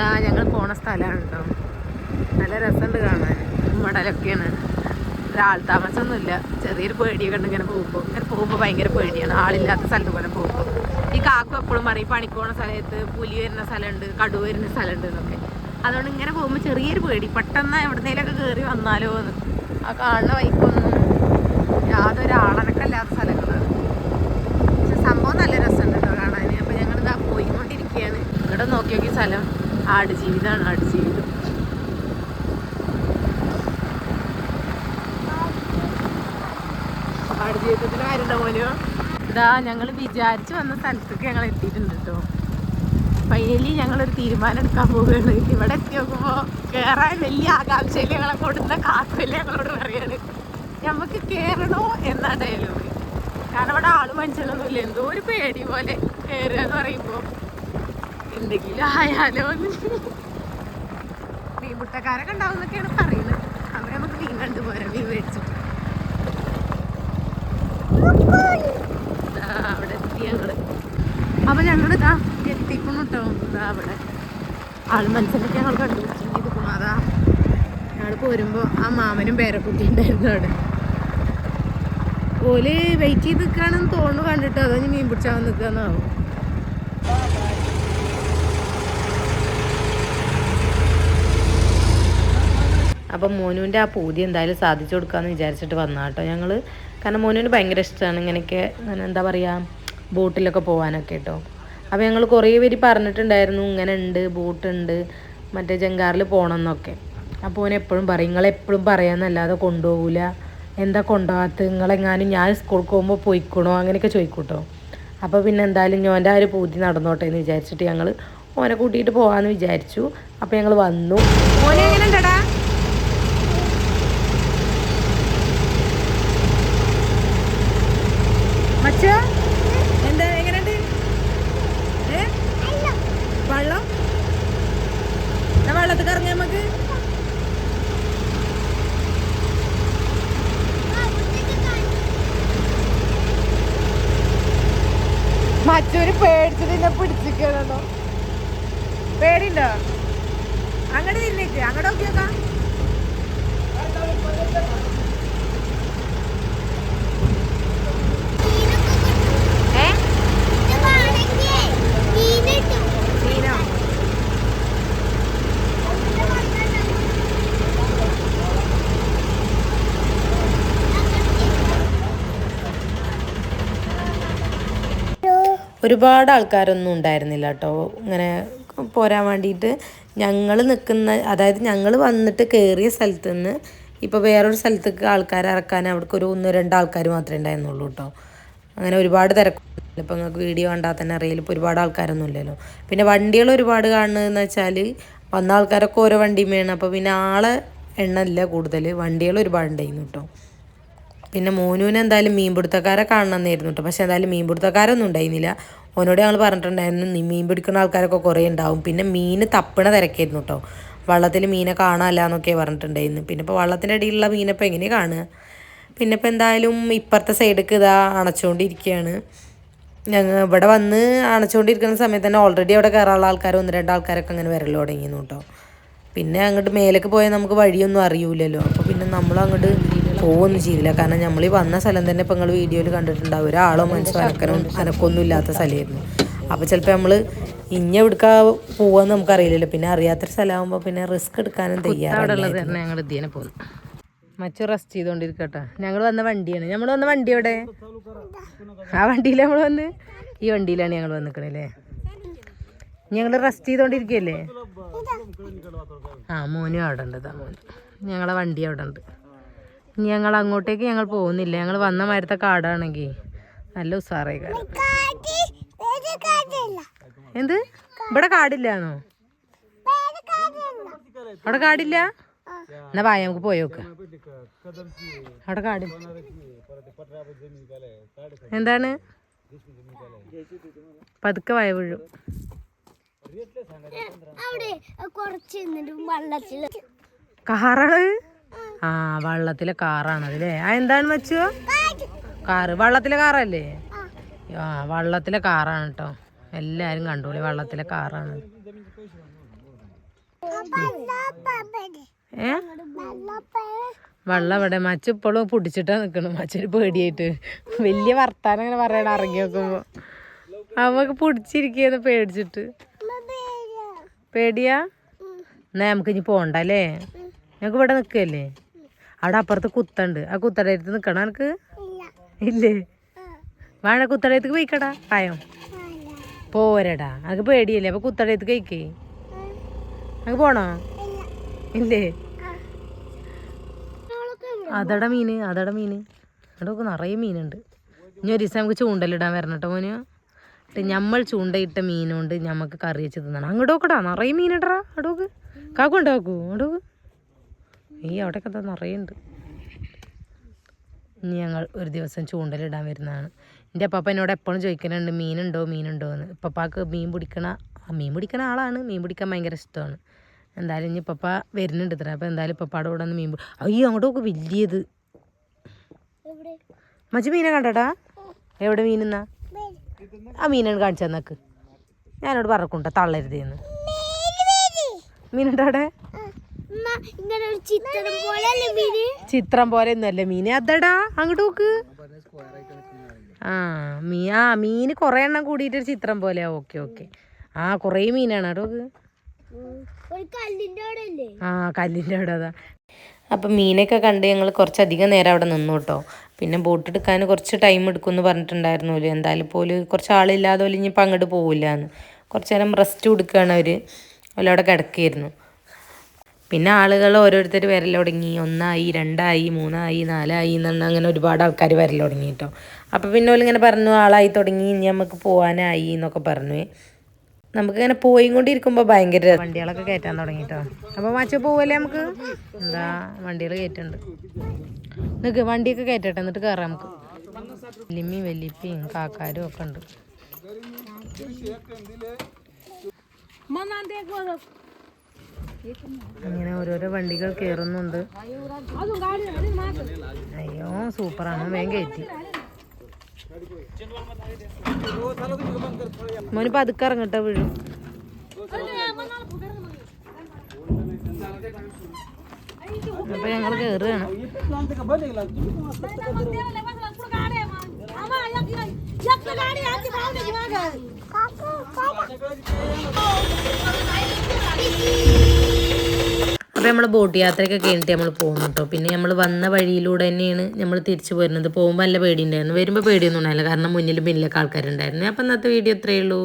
ഇതാ ഞങ്ങൾ പോണ സ്ഥലമാണ് കേട്ടോ നല്ല രസമുണ്ട് കാണാൻ. മടലൊക്കെയാണ് ഒരാൾ താമസമൊന്നുമില്ല ചെറിയൊരു പേടിയൊക്കെ ഉണ്ട് ഇങ്ങനെ പോകുമ്പോൾ ഇങ്ങനെ പോകുമ്പോൾ ഭയങ്കര പേടിയാണ്. ആളില്ലാത്ത സ്ഥലത്ത് പോലെ പോകുമ്പോൾ ഈ കാക്കു എപ്പോഴും പറയും പണി പോണ സ്ഥലത്ത് പുലി വരുന്ന സ്ഥലമുണ്ട് കടു വരുന്ന സ്ഥലമുണ്ട് എന്നൊക്കെ. അതുകൊണ്ട് ഇങ്ങനെ പോകുമ്പോൾ ചെറിയൊരു പേടി. പെട്ടെന്ന് എവിടുന്നേലൊക്കെ കയറി വന്നാലോ എന്ന്. ആ കാണുന്ന വൈക്കൊന്നും യാതൊരു ആളനക്കല്ലാത്ത സ്ഥലങ്ങളാണ്. പക്ഷെ സംഭവം നല്ല രസമുണ്ട് കേട്ടോ കാണാൻ അപ്പോൾ ഞങ്ങളിതാ പോയിക്കൊണ്ടിരിക്കുകയാണ് ഇവിടെ നോക്കി നോക്കി സ്ഥലം. ആടുജീവിതമാണ് ആട് ജീവിതത്തിന് കാര്യമുണ്ടോ മോനോ? ഇതാ ഞങ്ങൾ വിചാരിച്ച് വന്ന സ്ഥലത്തേക്ക് ഞങ്ങൾ എത്തിയിട്ടുണ്ട് കേട്ടോ ഫൈനലി ഞങ്ങളൊരു തീരുമാനം എടുക്കാൻ പോവുകയാണ്. ഇവിടെ എത്തി നോക്കുമ്പോൾ കയറാൻ വലിയ ആകാംക്ഷയിൽ ഞങ്ങളെ കൊടുത്ത കാക്കല്ലേ ഞങ്ങളോട് പറയാണ്. നമുക്ക് കയറണോ എന്നാ ഡയലോഗ് കാരണം ഇവിടെ ആൾ മനുഷ്യനൊന്നുമില്ല എന്തോ ഒരു പേടി പോലെ കയറുക എന്ന് പറയുമ്പോൾ എന്തെങ്കിലും ആയാലോ മീൻ മുട്ടക്കാരൊക്കെ ഉണ്ടാവും എന്നൊക്കെയാണ് പറയുന്നത്. അവരെ നമുക്ക് മീൻ കണ്ടുപോരാം മീൻ മേടിച്ചിട്ട്. അവിടെ എത്തി ഞങ്ങൾ. അപ്പൊ ഞങ്ങൾ ഇതാ എത്തിക്കുന്നു കേട്ടോ അവിടെ. ആൾ മനസ്സിലൊക്കെ ഞങ്ങൾ കണ്ടുപിടിച്ചിരിക്കുന്നു അതാ ഞങ്ങൾ പോരുമ്പോ ആ മാമനും പേരക്കുട്ടി ഉണ്ടായിരുന്നു അവിടെ. ഓൽ വെയിറ്റ് ചെയ്ത് നിൽക്കുകയാണെന്ന് തോന്നുന്നു കണ്ടിട്ടോ. അതോ മീൻ പിടിച്ചാൽ നിൽക്കാന്നാവും അപ്പം മോനുവിന്റെ ആ പൂതി എന്തായാലും സാധിച്ചു കൊടുക്കാമെന്ന് വിചാരിച്ചിട്ട് വന്നാ കേട്ടോ ഞങ്ങൾ കാരണം മോനുവിന് ഭയങ്കര ഇഷ്ടമാണ് ഇങ്ങനെയൊക്കെ അങ്ങനെ എന്താ പറയുക ബോട്ടിലൊക്കെ പോകാനൊക്കെ കേട്ടോ അപ്പോൾ ഞങ്ങൾ കുറേ പേര് പറഞ്ഞിട്ടുണ്ടായിരുന്നു ഇങ്ങനെ ഉണ്ട് ബോട്ടുണ്ട് മറ്റേ ജങ്കാറിൽ പോകണം എന്നൊക്കെ അപ്പോൾ ഓൻ എപ്പോഴും പറയും നിങ്ങളെപ്പോഴും പറയാമെന്നല്ലാതെ കൊണ്ടുപോകില്ല എന്താ കൊണ്ടുപോകാത്ത നിങ്ങളെങ്ങാനും ഞാൻ സ്കൂളിൽ പോകുമ്പോൾ പോയിക്കണോ? അങ്ങനെയൊക്കെ ചോദിക്കൂട്ടോ അപ്പോൾ പിന്നെ എന്തായാലും ഞാൻ ആ ഒരു പൂതി നടന്നോട്ടെ എന്ന് വിചാരിച്ചിട്ട് ഞങ്ങൾ ഓനെ കൂട്ടിയിട്ട് പോകാമെന്ന് വിചാരിച്ചു. അപ്പോൾ ഞങ്ങൾ വന്നു. ഓനെ എങ്ങനെ ഉണ്ടടാ മച്ചാ എന്താ എങ്ങനെയുണ്ട് ഏ വെള്ളം എന്നാ വെള്ളത്തിൽ കറങ്ങി നമുക്ക് മറ്റൊരു പേടിച്ചിട്ട് എന്നെ പിടിച്ചിരിക്കണോ പേടിണ്ടോ അങ്ങോട്ട് തിരിഞ്ഞേക്ക് അങ്ങോട്ട് നോക്കി നോക്കാം ഏ മീനോ ഒരുപാട് ആൾക്കാരൊന്നും ഉണ്ടായിരുന്നില്ല കേട്ടോ. ഇങ്ങനെ പോരാൻ വേണ്ടിയിട്ട് ഞങ്ങൾ നിൽക്കുന്ന അതായത് ഞങ്ങൾ വന്നിട്ട് കയറിയ സ്ഥലത്ത് നിന്ന് ഇപ്പോൾ വേറൊരു സ്ഥലത്തേക്ക് ആൾക്കാരെ ഇറക്കാൻ അവിടേക്ക് ഒരു ഒന്ന് രണ്ട് ആൾക്കാർ മാത്രമേ ഉണ്ടായിരുന്നുള്ളൂ കേട്ടോ. അങ്ങനെ ഒരുപാട് തിരക്കൊന്നുമില്ല ഇപ്പോൾ നിങ്ങൾക്ക് വീഡിയോ കണ്ടാൽ തന്നെ അറിയില്ല ഇപ്പോൾ ഒരുപാട് ആൾക്കാരൊന്നും ഇല്ലല്ലോ. പിന്നെ വണ്ടികൾ ഒരുപാട് കാണുന്നതെന്ന് വെച്ചാൽ വന്ന ആൾക്കാരൊക്കെ ഓരോ വണ്ടിയും വേണം അപ്പോൾ പിന്നെ ആളെ എണ്ണമില്ല കൂടുതൽ വണ്ടികൾ ഒരുപാട് ഉണ്ടായിരുന്നു കേട്ടോ. പിന്നെ മോനുവിന് എന്തായാലും മീൻപിടുത്തക്കാരെ കാണണമെന്നായിരുന്നു കേട്ടോ പക്ഷെ എന്തായാലും മീൻപിടുത്തക്കാരൊന്നും ഉണ്ടായിരുന്നില്ല. ഓനോട് ഞങ്ങൾ പറഞ്ഞിട്ടുണ്ടായിരുന്നു മീൻ പിടിക്കുന്ന ആൾക്കാരൊക്കെ കുറേ ഉണ്ടാവും. പിന്നെ മീൻ തപ്പണ തിരക്കായിരുന്നു കേട്ടോ വള്ളത്തിൽ മീനെ കാണാമല്ല എന്നൊക്കെ പറഞ്ഞിട്ടുണ്ടായിരുന്നു. പിന്നെ ഇപ്പോൾ വള്ളത്തിന്റെ അടിയിലുള്ള മീനപ്പം എങ്ങനെയാണ് കാണുക? പിന്നെ ഇപ്പോൾ എന്തായാലും ഇപ്പുറത്തെ സൈഡിലേക്ക് ഇതാ അണച്ചുകൊണ്ടിരിക്കുകയാണ് ഞങ്ങൾ ഇവിടെ വന്ന് അണച്ചുകൊണ്ടിരിക്കുന്ന സമയത്ത് തന്നെ ഓൾറെഡി അവിടെ കയറാനുള്ള ആൾക്കാർ ഒന്ന് രണ്ട് ആൾക്കാരൊക്കെ അങ്ങനെ വരൽ തുടങ്ങിയിരുന്നു കേട്ടോ പിന്നെ അങ്ങോട്ട് മേലേക്ക് പോയാൽ നമുക്ക് വഴിയൊന്നും അറിയൂലല്ലോ അപ്പോൾ പിന്നെ നമ്മൾ അങ്ങോട്ട് പോവൊന്നും ചെയ്തില്ല. കാരണം നമ്മൾ ഈ വന്ന സ്ഥലം തന്നെ ഇപ്പം നിങ്ങൾ വീഡിയോയിൽ കണ്ടിട്ടുണ്ടാവും. ഒരാളോ മനസ്സോ അനക്കനും അനക്കൊന്നും ഇല്ലാത്ത സ്ഥലമായിരുന്നു അപ്പോൾ ചിലപ്പോൾ നമ്മൾ ഇഞ്ഞ എവിടുക്കാ പോവാന്ന് നമുക്ക് അറിയില്ലല്ലോ പിന്നെ അറിയാത്തൊരു സ്ഥലമാകുമ്പോൾ പിന്നെ റിസ്ക് എടുക്കാനും തയ്യാറുള്ളത് മറ്റു മച്ചു റെസ്റ്റ് ചെയ്തുകൊണ്ടിരിക്കട്ടെ ഞങ്ങൾ വന്ന വണ്ടിയാണ്. ഞങ്ങൾ വന്ന വണ്ടി എവിടെ? ആ വണ്ടിയിൽ നമ്മൾ വന്ന്? ഈ വണ്ടിയിലാണ് ഞങ്ങൾ വന്നിക്കണല്ലേ? ഞങ്ങൾ റെസ്റ്റ് ചെയ്തോണ്ടിരിക്കല്ലേ? ആ മോനും അവിടെ ഉണ്ട് ഇതാ ഞങ്ങളെ വണ്ടി അവിടെ ഉണ്ട് ഞങ്ങൾ അങ്ങോട്ടേക്ക് ഞങ്ങൾ പോകുന്നില്ല. ഞങ്ങൾ വന്ന മരത്തെ കാടാണെങ്കിൽ നല്ല ഉസാറായി കാട്. എന്ത്? ഇവിടെ കാടില്ലാന്നോ? അവിടെ കാടില്ല? എന്നാ വായ നമുക്ക് പോയോക്ക അവിടെ കാട്. എന്താണ്? പതുക്കെ വയ വീഴും. കാറാണ് ആ വള്ളത്തിലെ കാറാണ് അതല്ലേ ആ എന്താണ് വെച്ചു കാറ്. വള്ളത്തിലെ കാറല്ലേ? ആ വള്ളത്തിലെ കാറാണ് കേട്ടോ എല്ലാരും കണ്ടോളി വള്ളത്തിലെ കാറാണ്. ഏ? വെള്ളം ഇവിടെ മച്ച ഇപ്പോഴും പിടിച്ചിട്ടാ നിക്കണം. മച്ചൊരു പേടിയായിട്ട്. വലിയ വർത്താനം അങ്ങനെ പറയണ ഇറങ്ങി നോക്കുമ്പോ അവക്ക് പിടിച്ചിരിക്കുന്ന പേടിച്ചിട്ട്. പേടിയാ? എന്നാ നമുക്ക് ഇനി പോണ്ടല്ലേ? ഞങ്ങക്ക് ഇവിടെ നിൽക്കല്ലേ അവിടെ അപ്പുറത്ത് കുത്തണ്ട്. ആ കുത്തടയത്ത് നിൽക്കണം എനിക്ക് ഇല്ലേ. വേണ കുത്തടയത്തേക്ക് പോയിക്കടാ പായം. പോരടാ. അനക്ക് പേടിയല്ലേ? അപ്പൊ കുത്തടയത്ത് കഴിക്കേ അങ്ങ് പോണോ? ഇല്ലേ? അതട മീന് അതട മീന്. അവിടെ നിറയെ മീനുണ്ട്. ഇനി ഒരു ദിവസം നമുക്ക് ചൂണ്ടലിടാൻ വരണം കേട്ടോ മോന്. ഞമ്മൾ ചൂണ്ടയിട്ട മീനുകൊണ്ട് ഞമ്മക്ക് കറി വെച്ച് തിന്നണം. അങ്ങോട്ട് നോക്കടാ നിറയെ മീനിടറാ അടോക്ക് കാക്കുണ്ടാക്കൂ അടോക്ക് ഈ അവിടെയൊക്കെ തന്നെ നിറയുണ്ട്. ഇനി ഞങ്ങൾ ഒരു ദിവസം ചൂണ്ടലിടാൻ വരുന്നതാണ്. എന്റെ അപ്പാപ്പ എന്നോട് എപ്പോഴും ചോദിക്കുന്നുണ്ട് മീനുണ്ടോ മീനുണ്ടോ? എന്ന്. പപ്പാക്ക് മീൻ പിടിക്കണ മീൻ പിടിക്കണ ആളാണ്. മീൻ പിടിക്കാൻ ഭയങ്കര ഇഷ്ടമാണ്. എന്തായാലും ഇനി പപ്പ വരുന്നുണ്ട് ഇത്ര. അപ്പോൾ എന്തായാലും പപ്പാടെ കൂടെ ഒന്ന് മീൻ അയ്യോ അങ്ങോട്ട് നോക്ക് വലിയത്. മച്ചി മീനെ കണ്ടടാ? എവിടെ മീനെന്നാ? ആ മീനാണ് കാണിച്ചു തന്നക്ക്. ഞാനോട് പറക്കുണ്ട തള്ളരുതെന്ന് മീനുണ്ടോ അവിടെ? ചിത്രം പോലെ ഒന്നുമല്ല മീന്. അതടാ അങ്ങോട്ട് നോക്ക്. ആ മീ ആ മീന് കുറെ എണ്ണം കൂടിയിട്ട് ചിത്രം പോലെ. Okay okay. ആ കുറേ മീനാണ്. കേട്ടോ അല്ലേ? ആ കല്ലിന്റെ അവിടെ അതാ. അപ്പം മീനൊക്കെ കണ്ട് ഞങ്ങൾ കുറച്ചധികം നേരം അവിടെ നിന്നു കേട്ടോ. പിന്നെ ബോട്ട് എടുക്കാൻ കുറച്ച് ടൈം എടുക്കുമെന്ന് പറഞ്ഞിട്ടുണ്ടായിരുന്നു എന്തായാലും പോലും കുറച്ച് ആളില്ലാതെ പോലും ഇനിയിപ്പോൾ അങ്ങോട്ട് പോവില്ല എന്ന് കുറച്ച് നേരം റെസ്റ്റ് കൊടുക്കുകയാണ് അവർ അവരവിടെ അവിടെ കിടക്കുകയായിരുന്നു. പിന്നെ ആളുകൾ ഓരോരുത്തർ വരൽ തുടങ്ങി. ഒന്നായി രണ്ടായി മൂന്നായി നാലായി എന്നാണ് അങ്ങനെ ഒരുപാട് ആൾക്കാർ വരൽ തുടങ്ങി കേട്ടോ അപ്പോൾ പിന്നെ ഓലിങ്ങനെ പറഞ്ഞു ആളായി തുടങ്ങി ഇനി നമുക്ക് പോകാനായി എന്നൊക്കെ പറഞ്ഞു. നമുക്കിങ്ങനെ പോയി കൊണ്ടിരിക്കുമ്പോൾ ഭയങ്കര വണ്ടികളൊക്കെ കയറ്റാൻ തുടങ്ങി കേട്ടോ അപ്പോൾ മച്ച പോവല്ലേ നമുക്ക്? എന്താ വണ്ടികൾ കയറ്റുണ്ട് നിൽക്ക് വണ്ടിയൊക്കെ കയറ്റട്ടെ എന്നിട്ട് കയറാം നമുക്ക്. വലിയമ്മയും വലിയപ്പയും കാക്കാരും ഒക്കെ ഉണ്ട്. ഇങ്ങനെ ഓരോരോ വണ്ടികൾ കയറുന്നുണ്ട് അയ്യോ സൂപ്പറാണ്. വേഗം കയറ്റി മോന് പതുക്കെ ഇറങ്ങട്ടെ വീഴും. അപ്പൊ ഞങ്ങൾ കേറുകയാണ്. അപ്പോൾ നമ്മൾ ബോട്ട് യാത്രയൊക്കെ കഴിഞ്ഞിട്ട് നമ്മൾ പോകുന്നു കേട്ടോ പിന്നെ നമ്മൾ വന്ന വഴിയിലൂടെ തന്നെയാണ് നമ്മൾ തിരിച്ചു പോരുന്നത് പോകുമ്പോൾ നല്ല പേടിയുണ്ടായിരുന്നു. വരുമ്പോൾ പേടിയൊന്നും ഉണ്ടായില്ല. കാരണം മുന്നിലും പിന്നിലൊക്കെ ആൾക്കാരുണ്ടായിരുന്നു. അപ്പം ഇന്നത്തെ വീഡിയോ ഇത്രയേ ഉള്ളൂ.